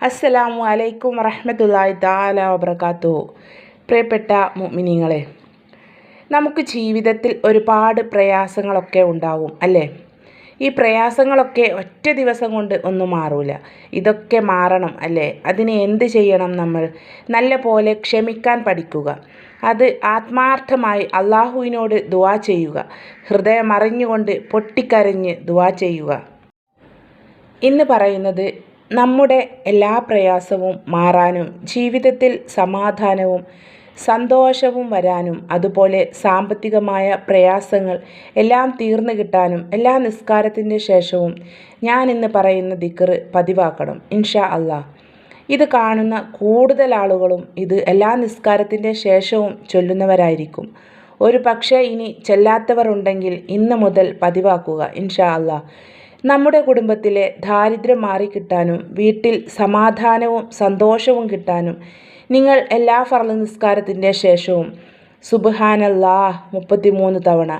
അസ്സലാമു അലൈക്കും വറഹ്മത്തുള്ളാഹി തആല വബർക്കാത്തു പ്രിയപ്പെട്ട മുഅ്മിനീങ്ങളെ നമുക്ക് ജീവിതത്തിൽ ഒരുപാട് പ്രയാസങ്ങളൊക്കെ ഉണ്ടാവും അല്ലേ? ഈ പ്രയാസങ്ങളൊക്കെ ഒറ്റ ദിവസം കൊണ്ട് ഒന്നും മാറൂല. ഇതൊക്കെ മാറണം അല്ലേ? അതിന് എന്ത് ചെയ്യണം നമ്മൾ? നല്ല പോലെ ക്ഷമിക്കാൻ പഠിക്കുക. അത് ആത്മാർത്ഥമായി അള്ളാഹുവിനോട് ദുവാ ചെയ്യുക. ഹൃദയം അറിഞ്ഞുകൊണ്ട് പൊട്ടിക്കരഞ്ഞ് ദുവാ ചെയ്യുക. ഇന്ന് പറയുന്നത് നമ്മുടെ എല്ലാ പ്രയാസവും മാറാനും ജീവിതത്തിൽ സമാധാനവും സന്തോഷവും വരാനും അതുപോലെ സാമ്പത്തികമായ പ്രയാസങ്ങൾ എല്ലാം തീർന്നു കിട്ടാനും എല്ലാ നിസ്കാരത്തിന്റെ ശേഷവും ഞാൻ ഇന്ന് പറയുന്ന ദിക്കറ് പതിവാക്കണം ഇൻഷാ അള്ളാ ഇത് കാണുന്ന കൂടുതൽ ആളുകളും ഇത് എല്ലാ നിസ്കാരത്തിന്റെ ശേഷവും ചൊല്ലുന്നവരായിരിക്കും. ഒരു പക്ഷേ ഇനി ചെല്ലാത്തവർ ഉണ്ടെങ്കിൽ ഇന്ന് മുതൽ പതിവാക്കുക ഇൻഷാ അള്ളാ നമ്മുടെ കുടുംബത്തിലെ ദാരിദ്ര്യം മാറിക്കിട്ടാനും വീട്ടിൽ സമാധാനവും സന്തോഷവും കിട്ടാനും നിങ്ങൾ എല്ലാ ഫർൾ നിസ്കാരത്തിന്റെ ശേഷവും സുബ്ഹാനല്ലാഹ് മുപ്പത്തിമൂന്ന് തവണ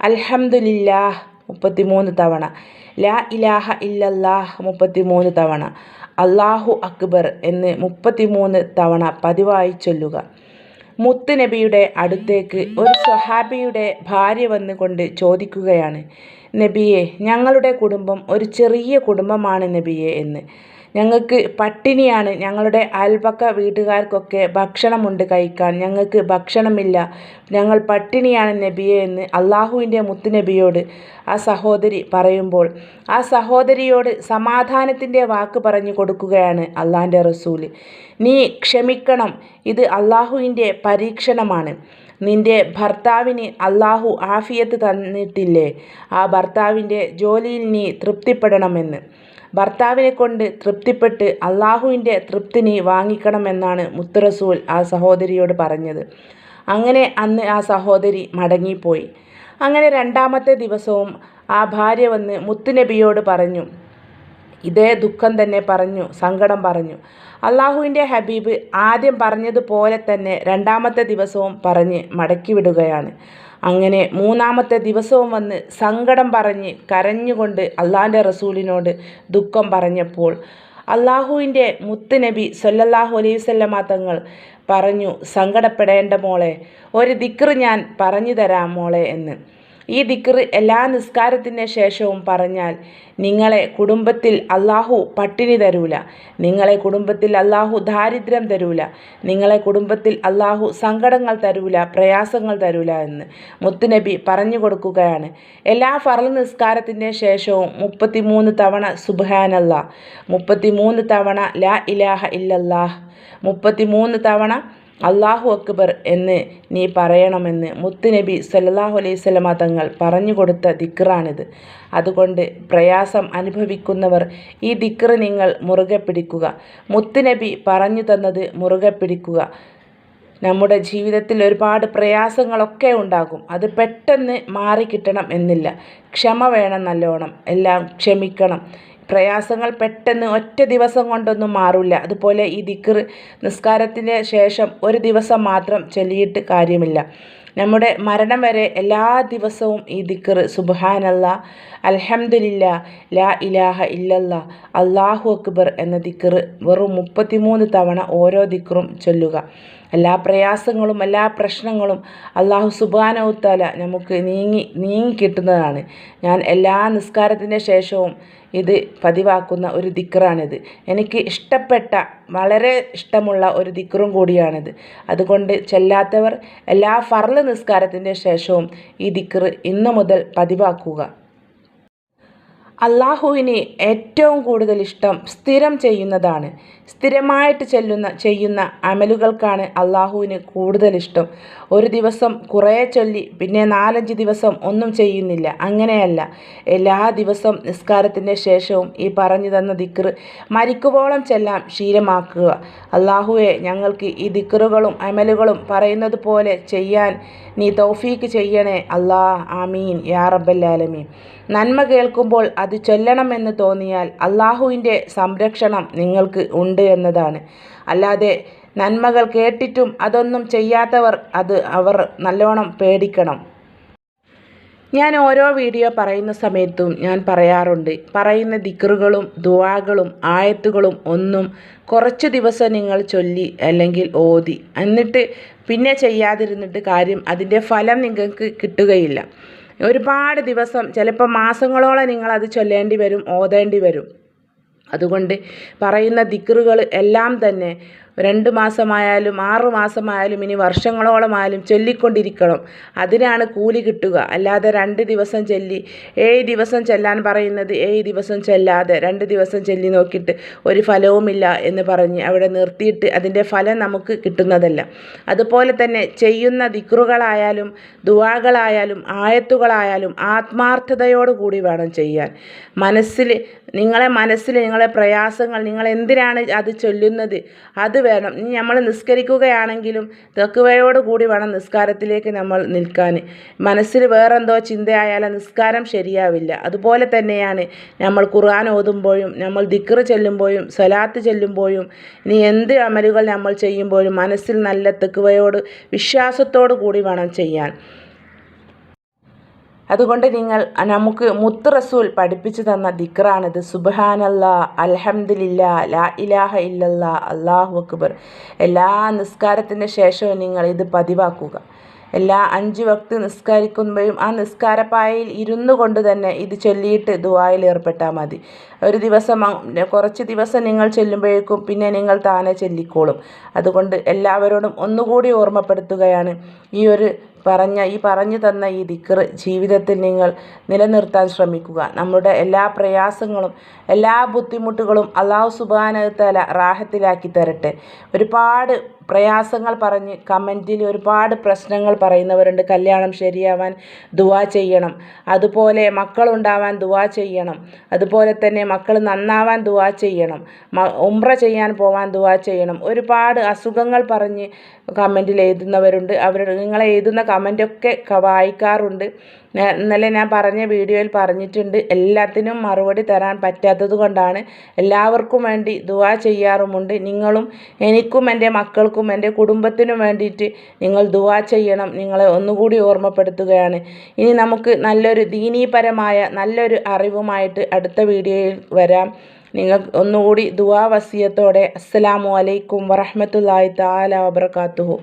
അൽഹംദുലില്ലാഹ് മുപ്പത്തിമൂന്ന് തവണ ലാ ഇലാഹ ഇല്ലല്ലാഹ് മുപ്പത്തിമൂന്ന് തവണ അള്ളാഹു അക്ബർ എന്ന് മുപ്പത്തിമൂന്ന് തവണ പതിവായി ചൊല്ലുക. മുത്ത് നബിയുടെ അടുത്തേക്ക് ഒരു സ്വഹാബിയുടെ ഭാര്യ വന്നുകൊണ്ട് ചോദിക്കുകയാണ് നബിയെ ഞങ്ങളുടെ കുടുംബം ഒരു ചെറിയ കുടുംബമാണ് നബിയെ എന്ന്. ഞങ്ങൾക്ക് പട്ടിണിയാണ്. ഞങ്ങളുടെ അയൽപക്ക വീട്ടുകാർക്കൊക്കെ ഭക്ഷണമുണ്ട് കഴിക്കാൻ. ഞങ്ങൾക്ക് ഭക്ഷണമില്ല. ഞങ്ങൾ പട്ടിണിയാണ് നബിയെ എന്ന് അള്ളാഹുവിന്റെ മുത്തുനബിയോട് ആ സഹോദരി പറയുമ്പോൾ ആ സഹോദരിയോട് സമാധാനത്തിന്റെ വാക്ക് പറഞ്ഞു കൊടുക്കുകയാണ് അള്ളാഹിന്റെ റസൂൽ. നീ ക്ഷമിക്കണം. ഇത് അള്ളാഹുവിന്റെ പരീക്ഷണമാണ്. നിന്റെ ഭർത്താവിന് അള്ളാഹു ആഫിയത്ത് തന്നിട്ടില്ലേ? ആ ഭർത്താവിന്റെ ജോലിയിൽ നീ തൃപ്തിപ്പെടണമെന്ന്. ഭർത്താവിനെ കൊണ്ട് തൃപ്തിപ്പെട്ട് അള്ളാഹുവിന്റെ തൃപ്തി നീ വാങ്ങിക്കണമെന്നാണ് മുത്തുറസൂൽ ആ സഹോദരിയോട് പറഞ്ഞത്. അങ്ങനെ അന്ന് ആ സഹോദരി മടങ്ങിപ്പോയി. അങ്ങനെ രണ്ടാമത്തെ ദിവസവും ആ ഭാര്യ വന്ന് മുത്തുനബിയോട് പറഞ്ഞു ഇതേ ദുഃഖം തന്നെ പറഞ്ഞു സങ്കടം പറഞ്ഞു. അള്ളാഹുവിന്റെ ഹബീബ് ആദ്യം പറഞ്ഞതുപോലെ തന്നെ രണ്ടാമത്തെ ദിവസവും പറഞ്ഞ് മടക്കി വിടുകയാണ് അങ്ങനെ മൂന്നാമത്തെ ദിവസവും വന്ന് സങ്കടം പറഞ്ഞ് കരഞ്ഞുകൊണ്ട് അള്ളാഹിന്റെ റസൂലിനോട് ദുഃഖം പറഞ്ഞപ്പോൾ അള്ളാഹുവിന്റെ മുത്ത് നബി അലൈവല്ലമാ തങ്ങൾ പറഞ്ഞു സങ്കടപ്പെടേണ്ട മോളെ ഒരു ദിക്ർ ഞാൻ പറഞ്ഞു തരാം മോളെ എന്ന്. ഈ ദിക്ർ എല്ലാ നിസ്കാരത്തിന് ശേഷവും പറഞ്ഞാൽ നിങ്ങളെ കുടുംബത്തിൽ അള്ളാഹു പട്ടിണി തരൂല. നിങ്ങളെ കുടുംബത്തിൽ അള്ളാഹു ദാരിദ്ര്യം തരൂല. നിങ്ങളെ കുടുംബത്തിൽ അള്ളാഹു സങ്കടങ്ങൾ തരൂല പ്രയാസങ്ങൾ തരൂല എന്ന് മുത്തുനബി പറഞ്ഞു കൊടുക്കുകയാണ്. എല്ലാ ഫറൽ നിസ്കാരത്തിന്റെ ശേഷവും മുപ്പത്തിമൂന്ന് തവണ സുബാനല്ല മുപ്പത്തിമൂന്ന് തവണ ലാ ഇലാഹ ഇല്ലല്ലാഹ് മുപ്പത്തിമൂന്ന് തവണ അള്ളാഹു അക്ബർ എന്ന് നീ പറയണമെന്ന് മുത്തുനബി സല്ലാഹു അലൈഹി സ്വലമ തങ്ങൾ പറഞ്ഞു കൊടുത്ത ദിക്റാണിത്. അതുകൊണ്ട് പ്രയാസം അനുഭവിക്കുന്നവർ ഈ ദിക്റ് നിങ്ങൾ മുറുകെ പിടിക്കുക. മുത്തുനബി പറഞ്ഞു തന്നത് മുറുകെ പിടിക്കുക. നമ്മുടെ ജീവിതത്തിൽ ഒരുപാട് പ്രയാസങ്ങളൊക്കെ ഉണ്ടാകും. അത് പെട്ടെന്ന് മാറിക്കിട്ടണം എന്നില്ല. ക്ഷമ വേണം നല്ലോണം. എല്ലാം ക്ഷമിക്കണം. പ്രയാസങ്ങൾ പെട്ടെന്ന് ഒറ്റ ദിവസം കൊണ്ടൊന്നും മാറില്ല അതുപോലെ ഈ ദിക്ർ നിസ്കാരത്തിന് ശേഷം ഒരു ദിവസം മാത്രം ചൊല്ലിയിട്ട് കാര്യമില്ല. നമ്മുടെ മരണം വരെ എല്ലാ ദിവസവും ഈ ദിക്കർ സുബാനല്ല അൽഹംദുലില്ല ലാ ഇലാഹ ഇല്ലല്ല അള്ളാഹു അക്ബർ എന്ന ദിക്കർ വെറും മുപ്പത്തിമൂന്ന് തവണ ഓരോ ദിക്കറും ചൊല്ലുക. എല്ലാ പ്രയാസങ്ങളും എല്ലാ പ്രശ്നങ്ങളും അള്ളാഹു സുബാനവുത്താല നമുക്ക് നീങ്ങി നീങ്ങി കിട്ടുന്നതാണ്. ഞാൻ എല്ലാ നിസ്കാരത്തിന്റെ ശേഷവും ഇത് പതിവാക്കുന്ന ഒരു ദിക്കറാണിത്. എനിക്ക് ഇഷ്ടപ്പെട്ട വളരെ ഇഷ്ടമുള്ള ഒരു ദിക്റും കൂടിയാണിത്. അതുകൊണ്ട് ചെല്ലാത്തവർ എല്ലാ ഫർൾ നിസ്കാരത്തിന്റെ ശേഷവും ഈ ദിക്ർ ഇന്നു മുതൽ പതിവാക്കുക. അള്ളാഹുവിന് ഏറ്റവും കൂടുതൽ ഇഷ്ടം സ്ഥിരം ചെയ്യുന്നതാണ്. സ്ഥിരമായിട്ട് ചെല്ലുന്ന ചെയ്യുന്ന അമലുകൾക്കാണ് അള്ളാഹുവിന് കൂടുതൽ ഇഷ്ടം. ഒരു ദിവസം കുറേ ചൊല്ലി പിന്നെ നാലഞ്ച് ദിവസം ഒന്നും ചെയ്യുന്നില്ല. അങ്ങനെയല്ല. എല്ലാ ദിവസം നിസ്കാരത്തിന്റെ ശേഷവും ഈ പറഞ്ഞു തന്ന ദിക്റ് മരിക്കുവോളം ചെല്ലാം ശീലമാക്കുക. അള്ളാഹുവെ ഞങ്ങൾക്ക് ഈ ദിക്റുകളും അമലുകളും പറയുന്നത് പോലെ ചെയ്യാൻ നീ തൗഫീക്ക് ചെയ്യണേ. അല്ലാ ആമീൻ യാ റബ്ബല്ലാലമീൻ നന്മ കേൾക്കുമ്പോൾ അത് ചൊല്ലണമെന്ന് തോന്നിയാൽ അള്ളാഹുവിന്റെ സംരക്ഷണം നിങ്ങൾക്ക് ഉണ്ട് എന്നതാണ്. അല്ലാതെ നന്മകൾ കേട്ടിട്ടും അതൊന്നും ചെയ്യാത്തവർ അത് അവർ നല്ലോണം പേടിക്കണം. ഞാൻ ഓരോ വീഡിയോ പറയുന്ന സമയത്തും ഞാൻ പറയാറുണ്ട്. പറയുന്ന ദിക്റുകളും ദുവാകളും ആയത്തുകളും ഒന്നും കുറച്ച് ദിവസം നിങ്ങൾ ചൊല്ലി അല്ലെങ്കിൽ ഓതി. എന്നിട്ട് പിന്നെ ചെയ്യാതിരുന്നിട്ട് കാര്യം അതിന്റെ ഫലം നിങ്ങൾക്ക് കിട്ടുകയില്ല. ഒരുപാട് ദിവസം ചിലപ്പോൾ മാസങ്ങളോളം നിങ്ങൾ അത് ചൊല്ലേണ്ടി വരും ഓതേണ്ടി വരും. അതുകൊണ്ട് പറയുന്ന ദിക്റുകൾ എല്ലാം തന്നെ രണ്ട് മാസമായാലും ആറ് മാസമായാലും ഇനി വർഷങ്ങളോളമായാലും ചൊല്ലിക്കൊണ്ടിരിക്കണം. അതിനാണ് കൂലി കിട്ടുക. അല്ലാതെ രണ്ട് ദിവസം ചൊല്ലി ഏഴ് ദിവസം ചെല്ലാൻ പറയുന്നത് ഏഴ് ദിവസം ചെല്ലാതെ രണ്ട് ദിവസം ചൊല്ലി നോക്കിയിട്ട് ഒരു ഫലവുമില്ല എന്ന് പറഞ്ഞ് അവിടെ നിർത്തിയിട്ട് അതിന്റെ ഫലം നമുക്ക് കിട്ടുന്നതല്ല. അതുപോലെ തന്നെ ചെയ്യുന്ന ദിക്റുകളായാലും ദുവാകളായാലും ആയത്തുകളായാലും ആത്മാർത്ഥതയോടുകൂടി വേണം ചെയ്യാൻ. മനസ്സിൽ നിങ്ങളെ മനസ്സിൽ നിങ്ങളെ പ്രയാസങ്ങൾ നിങ്ങൾ എന്തിനാണ് അത് ചൊല്ലുന്നത്? അത് വേണം. ഇനി നമ്മൾ നിസ്കരിക്കുകയാണെങ്കിലും തെക്കുവയോട് കൂടി വേണം നിസ്കാരത്തിലേക്ക് നമ്മൾ നിൽക്കാൻ. മനസ്സിൽ വേറെന്തോ ചിന്തയായാലും നിസ്കാരം ശരിയാവില്ല. അതുപോലെ തന്നെയാണ് നമ്മൾ ഖുർആൻ ഓതുമ്പോഴും നമ്മൾ ദിക്ർ ചെല്ലുമ്പോഴും സലാത്ത് ചെല്ലുമ്പോഴും ഇനി എന്ത് അമലുകൾ നമ്മൾ ചെയ്യുമ്പോഴും മനസ്സിൽ നല്ല തെക്കുവയോട് വിശ്വാസത്തോടു കൂടി വേണം ചെയ്യാൻ. അതുകൊണ്ട് നിങ്ങൾ നമുക്ക് മുത്ത് റസൂൽ പഠിപ്പിച്ചു തന്ന ദിക്റാണിത്. സുബാനല്ല അലഹമ്മദില്ല ലാ ഇലാഹ ഇല്ലല്ല അള്ളാഹു അക്ബർ. എല്ലാ നിസ്കാരത്തിന്റെ ശേഷവും നിങ്ങൾ ഇത് പതിവാക്കുക. എല്ലാ അഞ്ച് വക്ത് നിസ്കരിക്കുമ്പോഴും ആ നിസ്കാരപ്പായയിൽ ഇരുന്നു കൊണ്ട് തന്നെ ഇത് ചൊല്ലിയിട്ട് ദുവായിൽ ഏർപ്പെട്ടാൽ മതി. ഒരു ദിവസം കുറച്ച് ദിവസം നിങ്ങൾ ചെല്ലുമ്പോഴേക്കും പിന്നെ നിങ്ങൾ താനെ ചെല്ലിക്കോളും. അതുകൊണ്ട് എല്ലാവരോടും ഒന്നുകൂടി ഓർമ്മപ്പെടുത്തുകയാണ് ഈ ഒരു പറഞ്ഞ ഈ പറഞ്ഞു തന്ന ഈ ദിക്കർ ജീവിതത്തിൽ നിങ്ങൾ നിലനിർത്താൻ ശ്രമിക്കുക. നമ്മുടെ എല്ലാ പ്രയാസങ്ങളും എല്ലാ ബുദ്ധിമുട്ടുകളും അള്ളാഹു സുബാനത്തല റാഹത്തിലാക്കി തരട്ടെ. ഒരുപാട് പ്രയാസങ്ങൾ പറഞ്ഞ് കമന്റിൽ ഒരുപാട് പ്രശ്നങ്ങൾ പറയുന്നവരുണ്ട്. കല്യാണം ശരിയാവാൻ ദുവാ ചെയ്യണം. അതുപോലെ മക്കളുണ്ടാവാൻ ദുവാ ചെയ്യണം. അതുപോലെ തന്നെ മക്കൾ നന്നാവാൻ ദുവാ ചെയ്യണം. ഉമ്ര ചെയ്യാൻ പോവാൻ ദുവാ ചെയ്യണം. ഒരുപാട് അസുഖങ്ങൾ പറഞ്ഞ് കമന്റിൽ എഴുതുന്നവരുണ്ട്. അവർ നിങ്ങൾ എഴുതുന്ന കമന്റൊക്കെ വായിക്കാറുണ്ട്. ഇന്നലെ ഞാൻ പറഞ്ഞ വീഡിയോയിൽ പറഞ്ഞിട്ടുണ്ട് എല്ലാത്തിനും മറുപടി തരാൻ പറ്റാത്തത് കൊണ്ടാണ്. എല്ലാവർക്കും വേണ്ടി ദുവാ ചെയ്യാറുമുണ്ട്. നിങ്ങളും എനിക്കും എന്റെ മക്കൾക്കും എന്റെ കുടുംബത്തിനും വേണ്ടിയിട്ട് നിങ്ങൾ ദുവാ ചെയ്യണം. നിങ്ങളെ ഒന്നുകൂടി ഓർമ്മപ്പെടുത്തുകയാണ്. ഇനി നമുക്ക് നല്ലൊരു ദീനീപരമായ നല്ലൊരു അറിവുമായിട്ട് അടുത്ത വീഡിയോയിൽ വരാം. നിങ്ങൾ ഒന്നുകൂടി ദുവാ വസിയത്തോടെ. അസ്സലാമു അലൈക്കും വറഹമത്തല്ലാഹി താല വബർക്കാത്തുഹു